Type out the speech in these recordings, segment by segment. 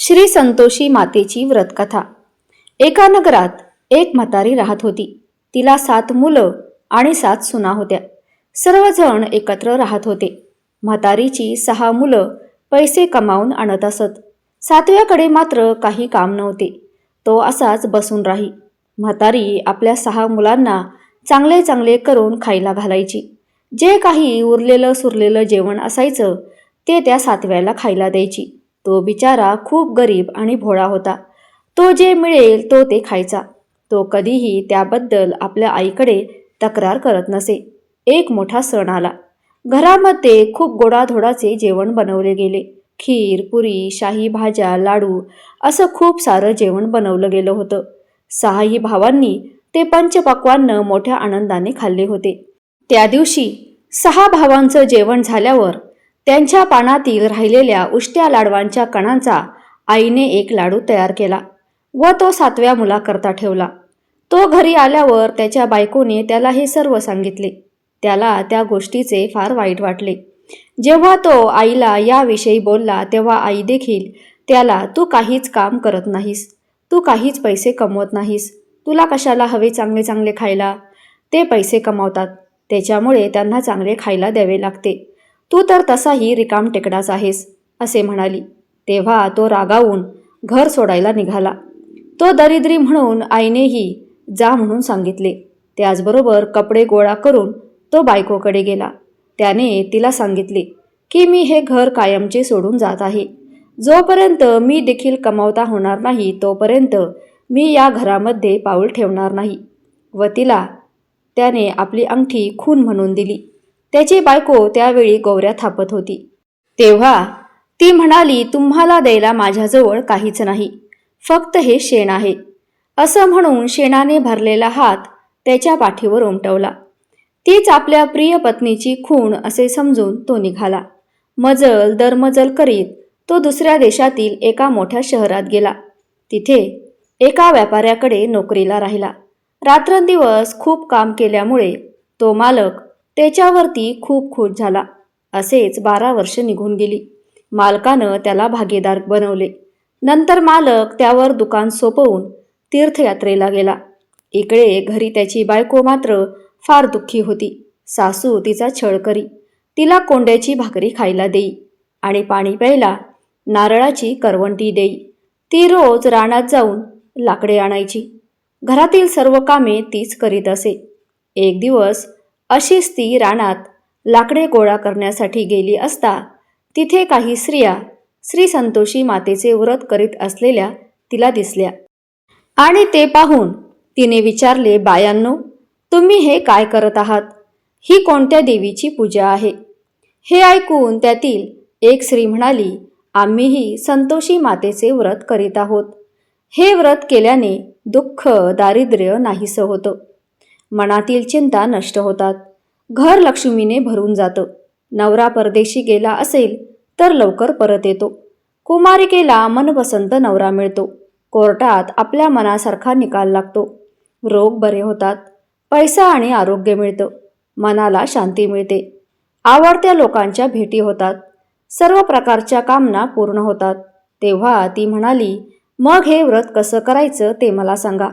श्री संतोषी मातेची व्रतकथा. एका नगरात एक म्हातारी राहत होती. तिला सात मुलं आणि सात सुना होत्या. सर्वजण एकत्र राहत होते. म्हातारीची सहा मुलं पैसे कमावून आणत असत. सातव्याकडे मात्र काही काम नव्हते. तो असाच बसून राही. म्हातारी आपल्या सहा मुलांना चांगले चांगले करून खायला घालायची. जे काही उरलेलं सुरलेलं जेवण असायचं ते त्या सातव्याला खायला द्यायची. तो बिचारा खूप गरीब आणि भोळा होता. तो जे मिळेल तो ते खायचा. तो कधीही त्याबद्दल आपल्या आईकडे तक्रार करत नसे. एक मोठा सण आला. घरामध्ये खूप गोडाधोडाचे जेवण बनवले गेले. खीर पुरी शाही भाज्या लाडू असं खूप सारं जेवण बनवलं गेलं होतं. सहाही भावांनी ते पंचपक्वान्न मोठ्या आनंदाने खाल्ले होते. त्या दिवशी सहा भावांचं जेवण झाल्यावर त्यांच्या पानातील राहिलेल्या उष्ट्या लाडवांच्या कणांचा आईने एक लाडू तयार केला व तो सातव्या मुलाकरता ठेवला. तो घरी आल्यावर त्याच्या बायकोने त्याला हे सर्व सांगितले. त्याला त्या गोष्टीचे फार वाईट वाटले. जेव्हा तो आईला याविषयी बोलला तेव्हा आई देखील त्याला तू काहीच काम करत नाहीस. तू काहीच पैसे कमवत नाहीस. तुला कशाला हवे चांगले चांगले खायला? ते पैसे कमावतात. त्याच्यामुळे त्यांना चांगले खायला द्यावे लागते. तू तर तसाही रिकाम टेकडाच आहेस असे म्हणाली. तेव्हा तो रागावून घर सोडायला निघाला. तो दरिद्री म्हणून आईनेही जा म्हणून सांगितले. त्याचबरोबर कपडे गोळा करून तो बायकोकडे गेला. त्याने तिला सांगितले की मी हे घर कायमचे सोडून जात आहे. जोपर्यंत मी देखील कमावता होणार नाही तोपर्यंत मी या घरामध्ये पाऊल ठेवणार नाही. व तिला त्याने आपली अंगठी खून म्हणून दिली. त्याची बायको त्यावेळी गोवऱ्या थापत होती. तेव्हा ती म्हणाली तुम्हाला द्यायला माझ्याजवळ काहीच नाही. फक्त हे शेण आहे. असं म्हणून शेणाने भरलेला हात त्याच्या पाठीवर उमटवला तीच आपल्या प्रिय पत्नीची खूण असे समजून तो निघाला. मजल दरमजल करीत तो दुसऱ्या देशातील एका मोठ्या शहरात गेला. तिथे एका व्यापाऱ्याकडे नोकरीला राहिला. रात्रंदिवस खूप काम केल्यामुळे तो मालक त्याच्यावरती खूप खुश झाला. असेच बारा वर्ष निघून गेली. मालकानं त्याला भागीदार बनवले. नंतर मालक त्यावर दुकान सोपवून तीर्थयात्रेला गेला. इकडे घरी त्याची बायको मात्र फार दुःखी होती. सासू तिचा छळ करी. तिला कोंड्याची भाकरी खायला देई आणि पाणी प्यायला नारळाची करवंटी देई. ती रोज रानात जाऊन लाकडे आणायची. घरातील सर्व कामे तीच करीत असे. एक दिवस अशीच ती रानात लाकडे गोळा करण्यासाठी गेली असता तिथे काही स्त्रिया श्री संतोषी मातेचे व्रत करीत असलेल्या तिला दिसल्या. आणि ते पाहून तिने विचारले बायांनो तुम्ही हे काय करत आहात? ही कोणत्या देवीची पूजा आहे? हे ऐकून त्यातील एक स्त्री म्हणाली आम्हीही संतोषी मातेचे व्रत करीत आहोत. हे व्रत केल्याने दुःख दारिद्र्य नाहीसं होतं. मनातील चिंता नष्ट होतात. घर लक्ष्मीने भरून जातं. नवरा परदेशी गेला असेल तर लवकर परत येतो. कुमारिकेला मनपसंत नवरा मिळतो. कोर्टात आपल्या मनासारखा निकाल लागतो. रोग बरे होतात. पैसा आणि आरोग्य मिळतं. मनाला शांती मिळते. आवडत्या लोकांच्या भेटी होतात. सर्व प्रकारच्या कामना पूर्ण होतात. तेव्हा ती म्हणाली मग हे व्रत कसं करायचं ते मला सांगा.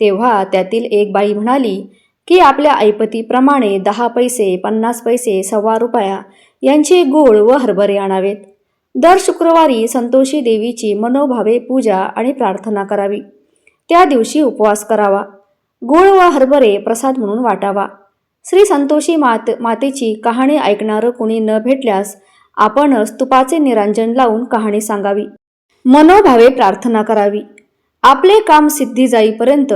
तेव्हा त्यातील एक बाई म्हणाली की आपल्या ऐपतीप्रमाणे दहा पैसे पन्नास पैसे सव्वा रुपया यांचे गोळ व हरभरे आणावेत. दर शुक्रवारी संतोषी देवीची मनोभावे पूजा आणि प्रार्थना करावी. त्या दिवशी उपवास करावा. गूळ व हरभरे प्रसाद म्हणून वाटावा. श्री संतोषी मात मातेची कहाणी ऐकणारं कुणी न भेटल्यास आपणच तुपाचे निरांजन लावून कहाणी सांगावी. मनोभावे प्रार्थना करावी. आपले काम सिद्धी जाईपर्यंत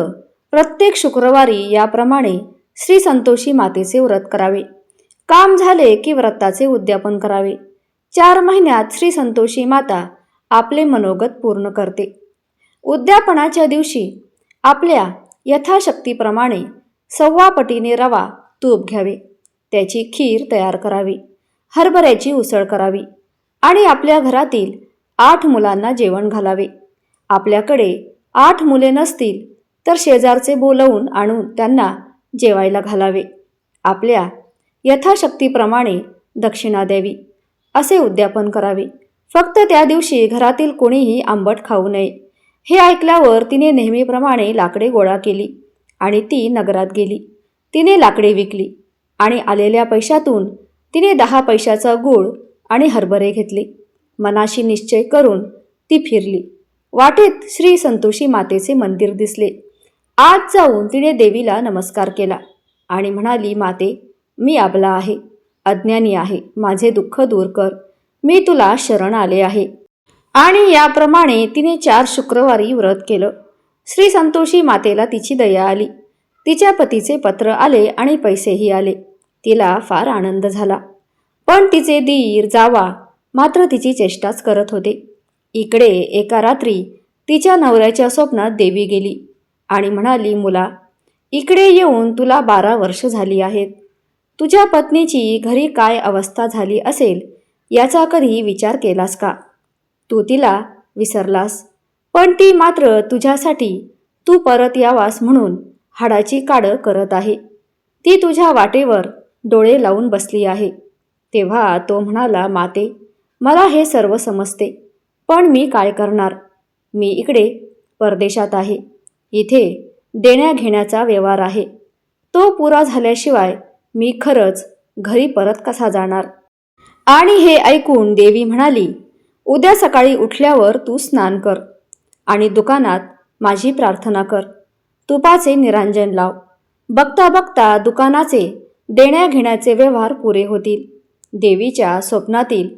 प्रत्येक शुक्रवारी याप्रमाणे श्री संतोषी मातेचे व्रत करावे. काम झाले की व्रताचे उद्यापन करावे. चार महिन्यात श्री संतोषी माता आपले मनोगत पूर्ण करते. उद्यापनाच्या दिवशी आपल्या यथाशक्तीप्रमाणे सव्वा पटीने रवा तूप घ्यावे. त्याची खीर तयार करावी. हरभऱ्याची उसळ करावी. आणि आपल्या घरातील आठ मुलांना जेवण घालावे. आपल्याकडे आठ मुले नसतील तर शेजारचे बोलवून आणून त्यांना जेवायला घालावे. आपल्या यथाशक्तीप्रमाणे दक्षिणा द्यावी. असे उद्यापन करावे. फक्त त्या दिवशी घरातील कोणीही आंबट खाऊ नये. हे ऐकल्यावर तिने नेहमीप्रमाणे लाकडे गोळा केली आणि ती नगरात गेली. तिने लाकडे विकली आणि आलेल्या पैशातून तिने दहा पैशाचा गूळ आणि हरभरे घेतले. मनाशी निश्चय करून ती फिरली. वाटेत श्री संतोषी मातेचे मंदिर दिसले. आत जाऊन तिने देवीला नमस्कार केला आणि म्हणाली माते मी आबला आहे अज्ञानी आहे माझे दुःख दूर कर मी तुला शरण आले आहे. आणि याप्रमाणे तिने चार शुक्रवारी व्रत केलं. श्री संतोषी मातेला तिची दया आली. तिच्या पतीचे पत्र आले आणि पैसेही आले. तिला फार आनंद झाला. पण तिचे दीर जावा मात्र तिची चेष्टाच करत होते. इकडे एका रात्री तिच्या नवऱ्याच्या स्वप्नात देवी गेली आणि म्हणाली मुला इकडे येऊन तुला बारा वर्ष झाली आहेत. तुझ्या पत्नीची घरी काय अवस्था झाली असेल याचा कधी विचार केलास का? तू तिला विसरलास. पण ती मात्र तुझ्यासाठी तू परत यावास म्हणून हाडाची काडं करत आहे. ती तुझ्या वाटेवर डोळे लावून बसली आहे. तेव्हा तो म्हणाला माते मला हे सर्व समजते. पण मी काय करणार? मी इकडे परदेशात आहे. इथे देण्याघेण्याचा व्यवहार आहे. तो पुरा झाल्याशिवाय मी खरंच घरी परत कसा जाणार? आणि हे ऐकून देवी म्हणाली उद्या सकाळी उठल्यावर तू स्नान कर आणि दुकानात माझी प्रार्थना कर. तुपाचे निरांजन लाव. बघता बघता दुकानाचे देण्याघेण्याचे व्यवहार पुरे होतील. देवीच्या स्वप्नातील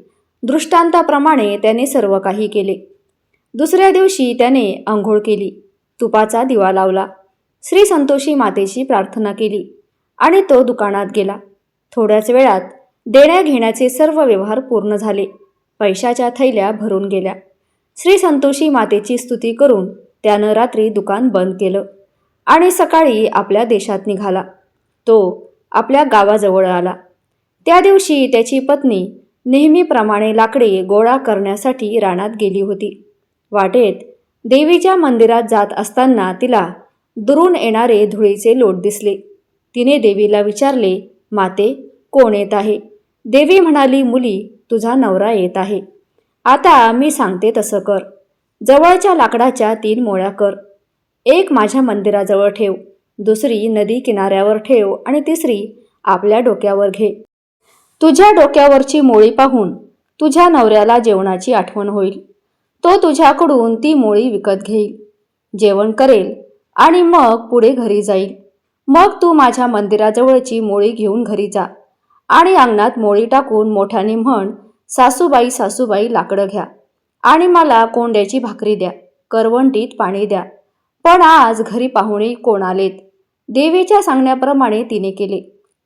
दृष्टांताप्रमाणे त्याने सर्व काही केले. दुसऱ्या दिवशी त्याने आंघोळ केली. तुपाचा दिवा लावला. श्री संतोषी मातेची प्रार्थना केली आणि तो दुकानात गेला. थोड्याच वेळात देण्या घेण्याचे सर्व व्यवहार पूर्ण झाले. पैशाच्या थैल्या भरून गेल्या. श्री संतोषी मातेची स्तुती करून त्यानं रात्री दुकान बंद केलं आणि सकाळी आपल्या देशात निघाला. तो आपल्या गावाजवळ आला. त्या दिवशी त्याची पत्नी नेहमीप्रमाणे लाकडे गोळा करण्यासाठी रानात गेली होती. वाटेत देवीच्या मंदिरात जात असताना तिला दुरून येणारे धुळीचे लोट दिसले. तिने देवीला विचारले माते कोण येत आहे देवी म्हणाली मुली तुझा नवरा येत आहे. आता मी सांगते तसं कर. जवळच्या लाकडाच्या तीन मोळ्या कर. एक माझ्या मंदिराजवळ ठेव. दुसरी नदी किनाऱ्यावर ठेव आणि तिसरी आपल्या डोक्यावर घे. तुझ्या डोक्यावरची मोळी पाहून तुझ्या नवऱ्याला जेवणाची आठवण होईल. तो तुझ्याकडून ती मोळी विकत घेईल. जेवण करेल आणि मग पुढे घरी जाईल. मग तू माझ्या मंदिराजवळची मोळी घेऊन घरी जा आणि अंगणात मोळी टाकून मोठ्याने म्हण सासूबाई सासूबाई लाकडं घ्या आणि मला कोंड्याची भाकरी द्या करवंटीत पाणी द्या पण आज घरी पाहुणे कोण आलेत देवीच्या सांगण्याप्रमाणे तिने केले.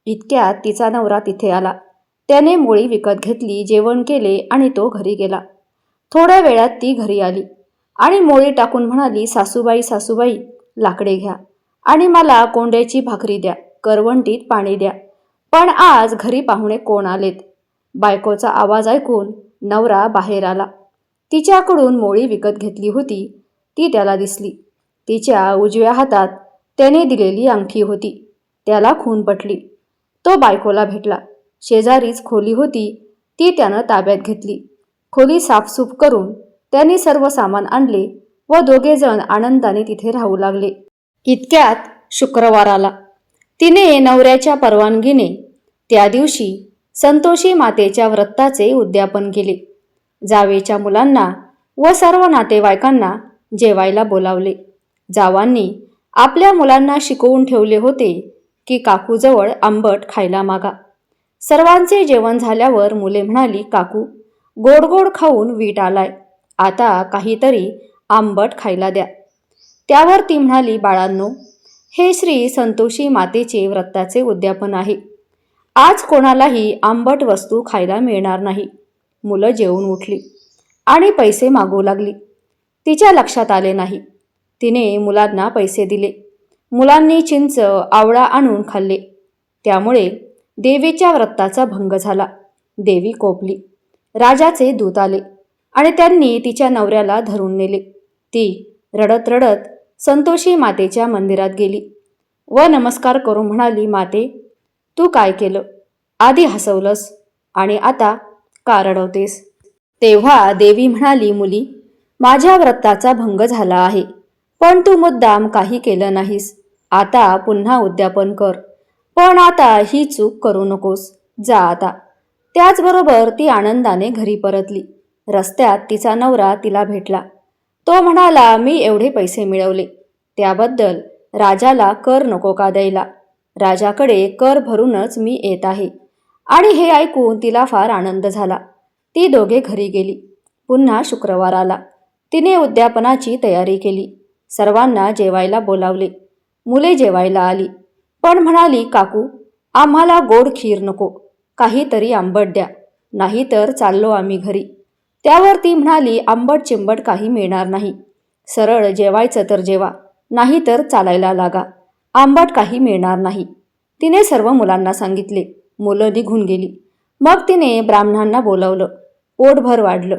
इतक्यात तिचा नवरा तिथे आला. त्याने मोळी विकत घेतली जेवण केले आणि तो घरी गेला. थोड्या वेळात ती घरी आली आणि मोळी टाकून म्हणाली सासूबाई सासूबाई लाकडे घ्या आणि मला कोंड्याची भाकरी द्या करवंटीत पाणी द्या. पण आज घरी पाहुणे कोण आलेत बायकोचा आवाज ऐकून नवरा बाहेर आला. तिच्याकडून मोळी विकत घेतली होती. ती त्याला दिसली. तिच्या उजव्या हातात त्याने दिलेली अंगठी होती. त्याला खून पटली. तो बायकोला भेटला. शेजारीच खोली होती ती त्यानं ताब्यात घेतली. खोली साफसूफ करून त्यांनी सर्व सामान आणले व दोघेजण आनंदाने तिथे राहू लागले. इतक्यात शुक्रवार आला. तिने नवऱ्याच्या परवानगीने त्या दिवशी संतोषी मातेच्या व्रताचे उद्यापन केले. जावेच्या मुलांना व सर्व नातेवाईकांना जेवायला बोलावले. जावांनी आपल्या मुलांना शिकवून ठेवले होते की काकूजवळ आंबट खायला मागा. सर्वांचे जेवण झाल्यावर मुले म्हणाली काकू गोड गोड खाऊन वीट आलाय. आता काहीतरी आंबट खायला द्या. त्यावर ती म्हणाली बाळांनो हे श्री संतोषी मातेचे व्रताचे उद्यापन आहे. आज कोणालाही आंबट वस्तू खायला मिळणार नाही. मुलं जेवून उठली आणि पैसे मागू लागली. तिच्या लक्षात आले नाही. तिने मुलांना पैसे दिले. मुलांनी चिंच आवळा आणून खाल्ले. त्यामुळे देवीच्या व्रताचा भंग झाला. देवी कोपली. राजाचे दूत आले आणि त्यांनी तिच्या नवऱ्याला धरून नेले. ती रडत रडत संतोषी मातेच्या मंदिरात गेली. व नमस्कार करून म्हणाली माते तू काय केलं? आधी हसवलंस आणि आता का रडवतेस तेव्हा देवी म्हणाली मुली माझ्या व्रताचा भंग झाला आहे पण तू मुद्दाम काही केलं नाहीस. आता पुन्हा उद्यापन कर. पण आता ही चूक करू नकोस. जा आता. त्याचबरोबर ती आनंदाने घरी परतली. रस्त्यात तिचा नवरा तिला भेटला. तो म्हणाला मी एवढे पैसे मिळवले. त्याबद्दल राजाला कर नको का द्यायला? राजाकडे कर भरूनच मी येत आहे. आणि हे ऐकून तिला फार आनंद झाला. ती दोघे घरी गेली. पुन्हा शुक्रवार आला. तिने उद्यापनाची तयारी केली. सर्वांना जेवायला बोलावले. मुले जेवायला आली. पण म्हणाली काकू आम्हाला गोड खीर नको काहीतरी आंबट द्या नाहीतर चाललो आम्ही घरी. त्यावर ती म्हणाली आंबट चिंबट काही मिळणार नाही सरळ जेवायचं तर जेवा नाहीतर चालायला लागा आंबट काही मिळणार नाही. तिने सर्व मुलांना सांगितले. मुलं निघून गेली. मग तिने ब्राह्मणांना बोलावलं. पोटभर वाढलं.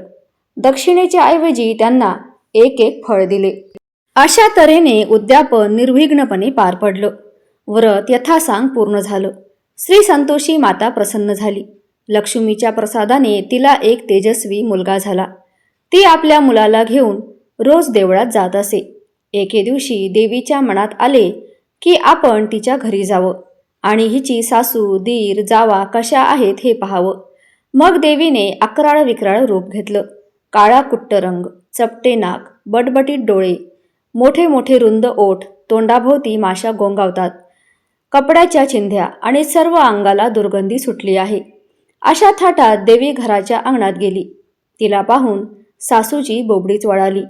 दक्षिणेच्या ऐवजी त्यांना एक एक फळ दिले. अशा तऱ्हेने उद्यापन निर्विघ्नपणे पार पडलं. व्रत यथासांग पूर्ण झालं. श्री संतोषी माता प्रसन्न झाली. लक्ष्मीच्या प्रसादाने तिला एक तेजस्वी मुलगा झाला. ती आपल्या मुलाला घेऊन रोज देवळात जात असे. एके दिवशी देवीच्या मनात आले की आपण तिच्या घरी जावं आणि हिची सासू दीर जावा कशा आहेत हे पाहावं. मग देवीने अकराळ विक्राळ रूप घेतलं. काळा कुट्ट रंग चपटे नाक बटबटीत डोळे मोठे मोठे रुंद ओठ तोंडाभोवती माशा गोंगावतात. कपड्याच्या चिंध्या आणि सर्व अंगाला दुर्गंधी सुटली आहे. अशा थाटात देवी घराच्या अंगणात गेली. तिला पाहून सासूची बोबडीच वळाली.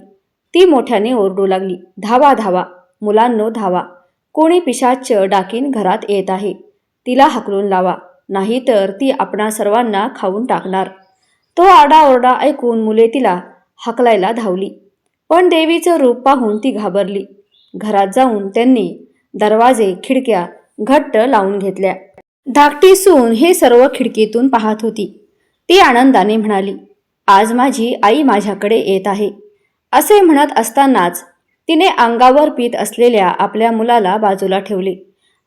ती मोठ्याने ओरडू लागली धावा धावा मुलांनो धावा. कोणी पिशाच डाकीन घरात येत आहे. तिला हकलून लावा. नाहीतर ती आपणा सर्वांना खाऊन टाकणार. तो आरडाओरडा ऐकून मुले तिला हकलायला धावली. पण देवीचं रूप पाहून ती घाबरली. घरात जाऊन त्यांनी दरवाजे खिडक्या घट्ट लावून घेतल्या. धाकटी सून हे सर्व खिडकीतून पाहत होती. ती आनंदाने म्हणाली आज माझी आई माझ्याकडे येत आहे. असे म्हणत असतानाच तिने अंगावर पीत असलेल्या आपल्या मुलाला बाजूला ठेवले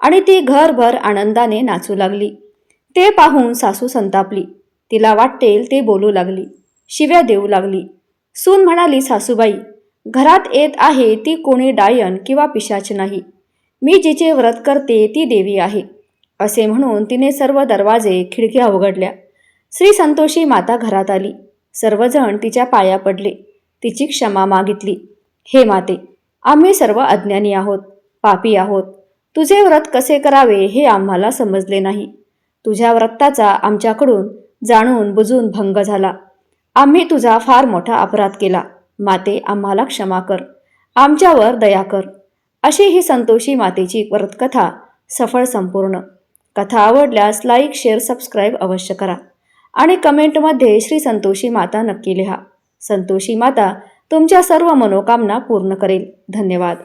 आणि ती घरभर आनंदाने नाचू लागली. ते पाहून सासू संतापली. तिला वाटेल ते बोलू लागली. शिव्या देऊ लागली. सून म्हणाली सासूबाई घरात येत आहे ती कोणी डायन किंवा पिशाच नाही. मी जिचे व्रत करते ती देवी आहे. असे म्हणून तिने सर्व दरवाजे खिडक्या उघडल्या श्री संतोषी माता घरात आली. सर्वजण तिच्या पाया पडले. तिची क्षमा मागितली. हे माते आम्ही सर्व अज्ञानी आहोत पापी आहोत. तुझे व्रत कसे करावे हे आम्हाला समजले नाही. तुझ्या व्रताचा आमच्याकडून जाणून बुजून भंग झाला. आम्ही तुझा फार मोठा अपराध केला. माते आम्हाला क्षमा कर. आमच्यावर दया कर. अशी ही संतोषी मातेची व्रतकथा सफळ संपूर्ण. कथा आवडल्यास लाईक शेअर सबस्क्राईब अवश्य करा. आणि कमेंटमध्ये श्री संतोषी माता नक्की लिहा. संतोषी माता तुमच्या सर्व मनोकामना पूर्ण करेल. धन्यवाद.